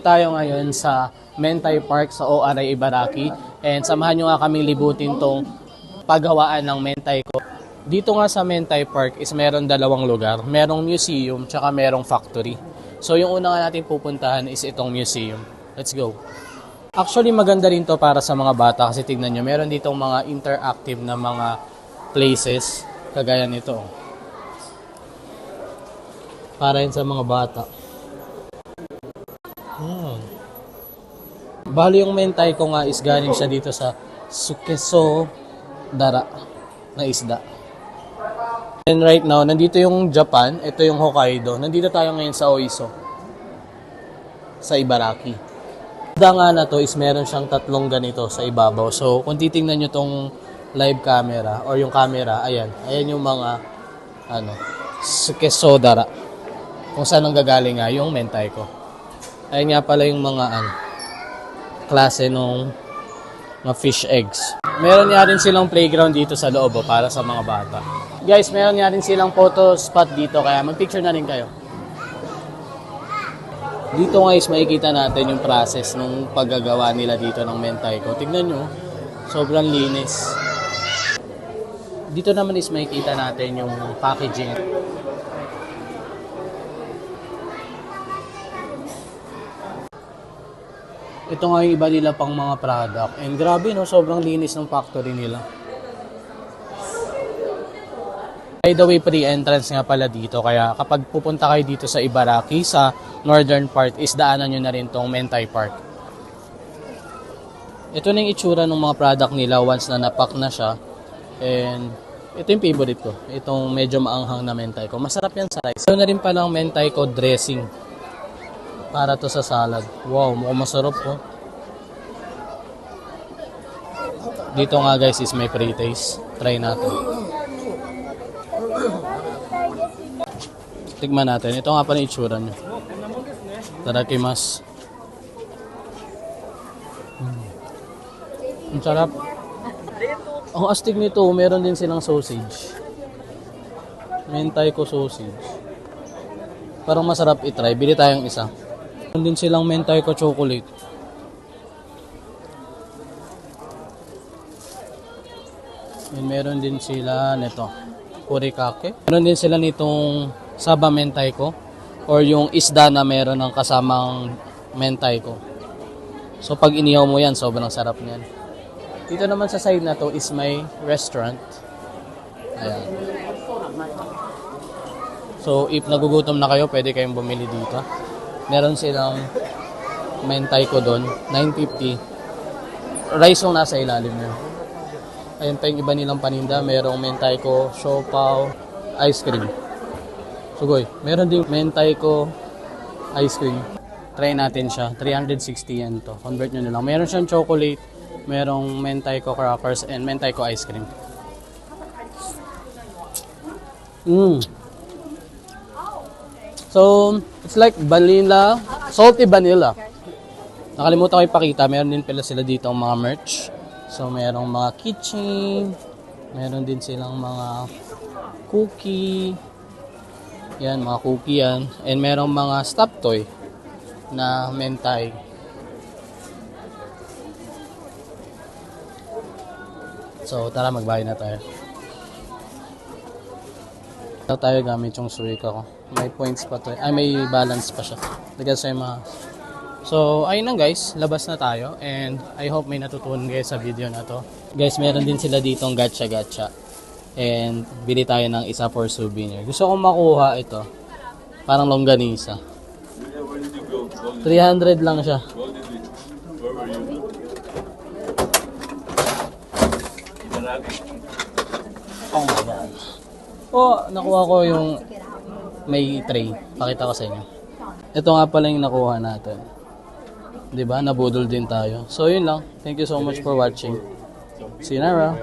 tayo ngayon sa Mentay Park sa ORI Ibaraki and samahan nyo nga kami libutin tong paggawaan ng Mentay ko. Dito nga sa Mentay Park is meron dalawang lugar. Merong museum tsaka merong factory. So yung una nga natin pupuntahan is itong museum. Let's go. Actually maganda rin to para sa mga bata kasi tignan nyo, meron ditong mga interactive na mga places kagaya nito. Para yun sa mga bata. Bali yung mentay ko nga is galing siya dito sa Sukeso Dara na isda. And right now, nandito yung Japan, ito yung Hokkaido. Nandito tayo ngayon sa Oiso. Sa Ibaraki. Isda nga na to is meron siyang tatlong ganito sa ibabaw. So, kung titingnan nyo tong live camera or yung camera, ayan. Ayan yung mga ano, Sukeso Dara. Kung saan ang gagaling nga yung mentay ko. Ayun nga pala yung mga ano, klase nung mga fish eggs. Meron nga rin silang playground dito sa loob oh, para sa mga bata. Guys, meron nga rin silang photo spot dito kaya mag-picture na rin kayo. Dito guys, makikita natin yung process nung paggagawa nila dito ng mentay ko. Tignan nyo, sobrang linis. Dito naman is makikita natin yung packaging. Ito nga yung iba nila pang mga product. And grabe no, sobrang linis ng factory nila. By the way, pre-entrance nga pala dito. Kaya kapag pupunta kayo dito sa Ibaraki, sa northern part, is daanan nyo na rin tong Mentay Park. Ito na yung itsura ng mga product nila once na napak na siya. And ito yung favorite ko. Itong medyo maanghang na mentay ko. Masarap yan sa rice. Ito na rin pala ang mentay ko dressing para to sa salad. Wow, mukhang masarap po. Dito nga guys is may pre-taste. Try natin. Tigman natin. Ito nga pa na itsura nyo. Tarakimas. Mm. Ang sarap. Ang astig nito, meron din silang sausage. Mentay ko sausage. Parang masarap itry. Bili tayong isa. Meron din silang mentay ko chocolate. And meron din sila nito. Kurikake. Meron din sila nitong saba mentay ko. Or yung isda na meron ng kasamang mentay ko. So pag inihaw mo yan, sobrang sarap niyan. Dito naman sa side na to is may restaurant. Ayan. So, if nagugutom na kayo, pwede kayong bumili dito. Meron silang mentay ko doon, 950. Rice yung nasa ilalim niya. Ayun pa yung iba nilang paninda. Merong mentay ko, siopaw, ice cream. Sugoy, meron din mentay ko, ice cream. Try natin siya. 360 yan to. Convert nyo na lang. Meron siyang chocolate, merong mentay ko crackers, and mentay ko ice cream. Mm. So, it's like vanilla, salty vanilla. Nakalimutan ko ipakita, meron din pala sila dito ang mga merch. So, merong mga keychain, meron din silang mga cookie, yan, mga cookie yan. And merong mga stuffed toy na mentay. So, tara magbayad na tayo. Ito tayo gamit yung suika ko. May points pa to. Ay, may balance pa siya. Dagan sa mga... So, ayun lang guys. Labas na tayo. And I hope may natutunan kayo sa video na to. Guys, meron din sila ditong gacha-gacha. And bili tayo ng isa for souvenir. Gusto kong makuha ito. Parang longganisa. 300 lang siya. Oh, nakuha ko yung may tray. Pakita ko sa inyo. Ito nga pala yung nakuha natin. 'Di ba? Nabudol din tayo. So, yun lang. Thank you so much for watching. See you, Nara.